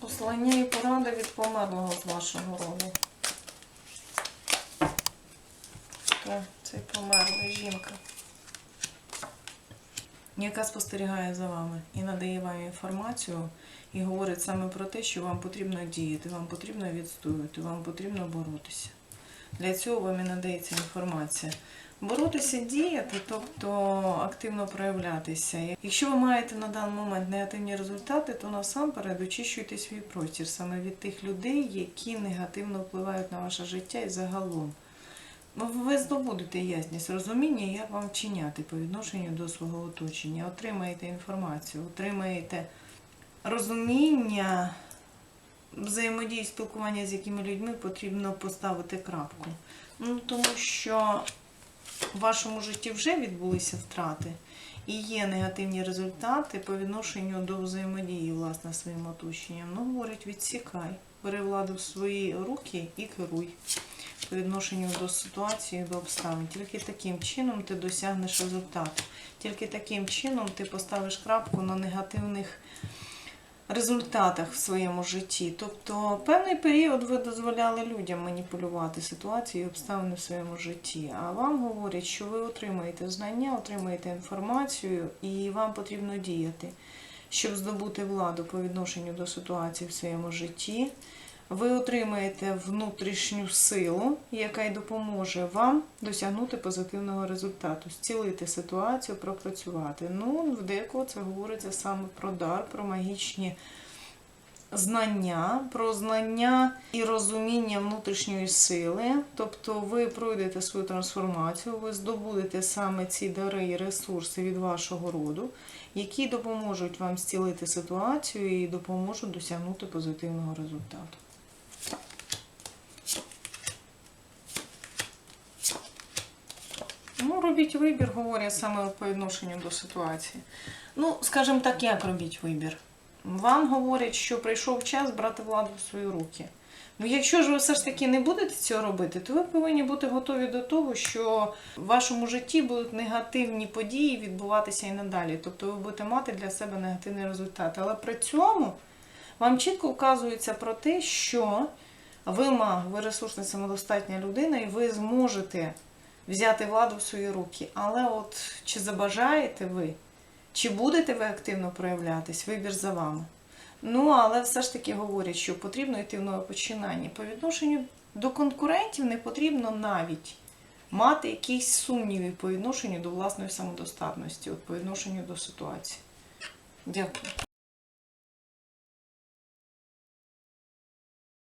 Послання і поради від померлого з вашого роду. Хто цей померлий жінка? Яка спостерігає за вами і надає вам інформацію, і говорить саме про те, що вам потрібно діяти, вам потрібно відстоювати, вам потрібно боротися. Для цього вам і надається інформація. Боротися, діяти, тобто активно проявлятися. Якщо ви маєте на даний момент негативні результати, то насамперед очищуйте свій простір саме від тих людей, які негативно впливають на ваше життя і загалом. Ну, Ви здобудете ясність розуміння, як вам вчиняти по відношенню до свого оточення. Отримаєте інформацію, отримаєте розуміння взаємодії, спілкування з якими людьми потрібно поставити крапку. Ну, тому що в вашому житті вже відбулися втрати і є негативні результати по відношенню до взаємодії власне своїм оточенням. Ну, говорить, відсікай, бери владу в свої руки і керуй по відношенню до ситуації, до обставин. Тільки таким чином ти досягнеш результату. Тільки таким чином ти поставиш крапку на негативних результатах в своєму житті. Тобто певний період ви дозволяли людям маніпулювати ситуацію і обставини в своєму житті. А вам говорять, що ви отримаєте знання, отримаєте інформацію і вам потрібно діяти, щоб здобути владу по відношенню до ситуації в своєму житті. Ви отримаєте внутрішню силу, яка й допоможе вам досягнути позитивного результату, зцілити ситуацію, пропрацювати. Ну, в декого це говориться саме про дар, про магічні знання, про знання і розуміння внутрішньої сили. Тобто ви пройдете свою трансформацію, ви здобудете саме ці дари і ресурси від вашого роду, які допоможуть вам зцілити ситуацію і допоможуть досягнути позитивного результату. Робіть вибір, говорять саме по відношенню до ситуації. Ну, скажімо так, як робіть вибір? Вам говорять, що прийшов час брати владу в свої руки. Ну, якщо ж ви все ж таки не будете цього робити, то ви повинні бути готові до того, що в вашому житті будуть негативні події відбуватися і надалі. Тобто ви будете мати для себе негативний результат. Але при цьому вам чітко вказується про те, що ви маг, ви ресурсна самодостатня людина, і ви зможете взяти владу в свої руки. Але от чи забажаєте ви, чи будете ви активно проявлятись, вибір за вами. Ну, але все ж таки говорять, що потрібно йти в нове починання. По відношенню до конкурентів не потрібно навіть мати якісь сумніви по відношенню до власної самодостатності, от по відношенню до ситуації. Дякую.